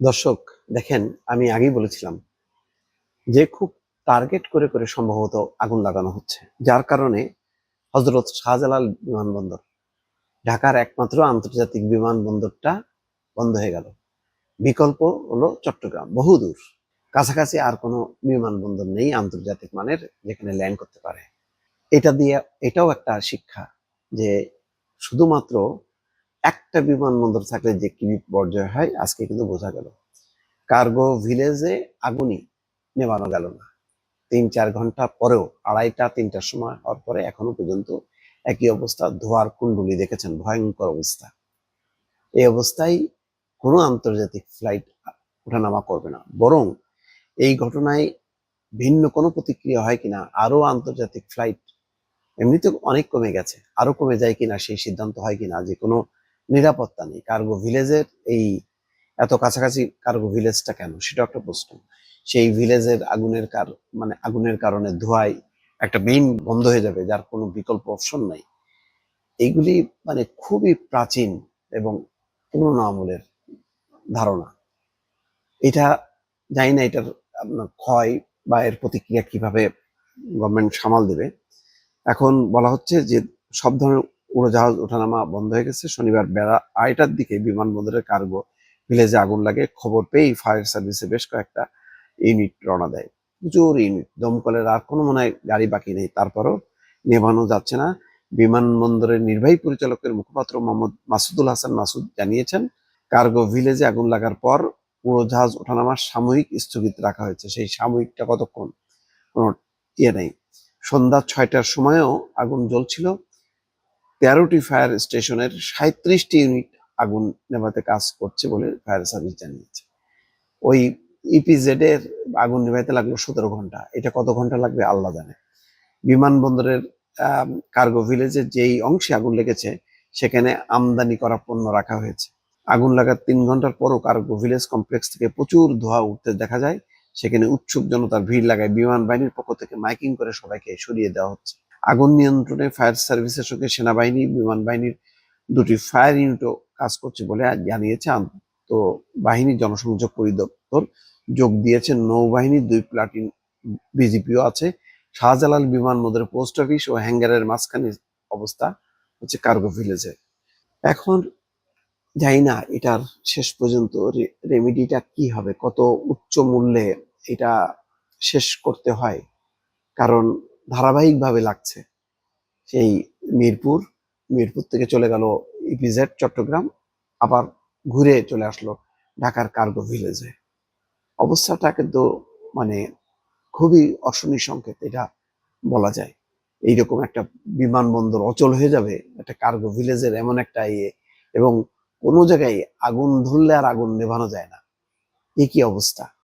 দর্শক, দেখেন, আমি আগেই বলেছিলাম যে খুব টার্গেট করে করে সম্ভবত আগুন লাগানো হচ্ছে। যার কারণে হজরত শাহজালাল বিমানবন্দর, ঢাকার একমাত্র আন্তর্জাতিক বিমানবন্দরটা বন্ধ হয়ে গেল। বিকল্প হলো চট্টগ্রাম বহুদূর কাছাকাছি আর কোনো বিমানবন্দর নেই আন্তর্জাতিক মানের যেখানে ল্যান্ড করতে পারে। এটা দিয়ে, এটাও একটা শিক্ষা যে শুধুমাত্র একটা বিমানবন্দর থাকলে যে কি বিপর্যয় হয়, আজকে কিন্তু বোঝা গেল। কার্গো ভিলেজে আগুনই নেভানো গেল না। তিন চার ঘণ্টা পরেও, আড়াইটা, তিনটার সময় হওয়ার পরে এখনও পর্যন্ত একই অবস্থা, ধোয়ার কুণ্ডুলি দেখেছেন, ভয়ঙ্কর অবস্থা। এই অবস্থায় কোনো আন্তর্জাতিক ফ্লাইট ওঠানামা করবে না। বরং এই ঘটনায় ভিন্ন কোনো প্রতিক্রিয়া হয় কিনা, আরও আন্তর্জাতিক ফ্লাইট এমনিতে অনেক কমে গেছে। আরও কমে যায় কিনা, সেই সিদ্ধান্ত হয় কিনা, যে কোনো নিরাপত্তা নেই। কার্গো ভিলেজের এই এত কাছাকাছি কার্গো ভিলেজটা কেন? সেটা একটা প্রশ্ন। সেই ভিলেজের আগুনের কার মানে আগুনের কারণে ধোঁয়ায় একটা মেইন বন্ধ হয়ে যাবে, যার কোনো বিকল্প অপশন নাই। এইগুলি মানে খুবই প্রাচীন এবং পুরনো আমলের ধারণা। এটা জানি না এটার আপনার ক্ষয় বা এর প্রতিক্রিয়া কীভাবে গভর্নমেন্ট সামাল দেবে। এখন বলা হচ্ছে যে সব ধরনের উড়োজাহাজ ওঠানামা বন্ধ হয়ে গেছে। শনিবার বেলা আড়াইটার দিকে বিমানবন্দরের কার্গো ভিলেজে আগুন লাগে। খবর পেয়েই ফায়ার সার্ভিসে বেশ কয়েকটা ইউনিট রওনা দেয়। প্রচুর ইউনিট, দমকলের আর কোনো মনে হয় গাড়ি বাকি নেই। তারপরও নেভানো যাচ্ছে না। বিমানবন্দরের নির্বাহী পরিচালকের মুখপাত্র মোহাম্মদ মাসুদুল হাসান মাসুদ জানিয়েছেন, কার্গো ভিলেজে আগুন লাগার পর উড়োজাহাজ ওঠানামা সাময়িক স্থগিত রাখা হয়েছে। সেই সাময়িকটা কতক্ষণ কোনো ইয়ে নেই। সন্ধ্যা ছয়টার সময়ও আগুন জ্বলছিল। তেরোটি ফায়ার স্টেশনের সাঁত্রিশটি ইউনিট আগুন নেভাতে কাজ করছে বলে ফায়ার সার্ভিস জানিয়েছে। ওই ইপিজেড এর আগুন নেভাইতে লাগল সতেরো ঘণ্টা। এটা কত ঘণ্টা লাগবে আল্লাহ জানে। বিমানবন্দরের কার্গো ভিলেজের যেই অংশে আগুন লেগেছে, সেখানে আমদানি করা পণ্য রাখা হয়েছে। আগুন লাগার তিন ঘণ্টার পরও কার্গো ভিলেজ কমপ্লেক্স থেকে প্রচুর ধোঁয়া উঠতে দেখা যায়। সেখানে উৎসুক জনতার ভিড় লাগায় বিমান বাহিনীর পক্ষ থেকে মাইকিং করে সবাইকে সরিয়ে দেওয়া হচ্ছে। আগুন নিয়ন্ত্রণে ফায়ার সার্ভিসের সঙ্গে সেনাবাহিনী বিমান বাহিনীর দুটি ফায়ার ইউনিটও কাজ করছে বলে জানিয়েছে তো বাহিনী জনসংযোগ পরিদপ্তর যোগ দিয়েছে। নৌবাহিনীর দুই প্লাটিন বিজিপিও আছে। শাহজালাল বিমানবন্দরের পোস্ট অফিস ও হ্যাঙ্গারের মাঝখানে অবস্থা হচ্ছে কার্গো ভিলেজে। এখন জানি না এটার শেষ পর্যন্ত রেমিডিটা কি হবে, কত উচ্চ মূল্যে এটা শেষ করতে হয়? কারণ ধারাবাহিকভাবে লাগছে। সেই মিরপুর মিরপুর থেকে চলে গেল ইপিজেড চট্টগ্রাম, আবার ঘুরে চলে আসলো ঢাকার কার্গো ভিলেজে। অবস্থাটা কিন্তু মানে খুবই অশনি সংকেত, এটা বলা যায়। এইরকম একটা বিমানবন্দর অচল হয়ে যাবে, একটা কার্গো ভিলেজের এমন একটা ইয়ে এবং কোনো জায়গায় আগুন ধরলে আর আগুন নেভানো যায় না। এ কি অবস্থা?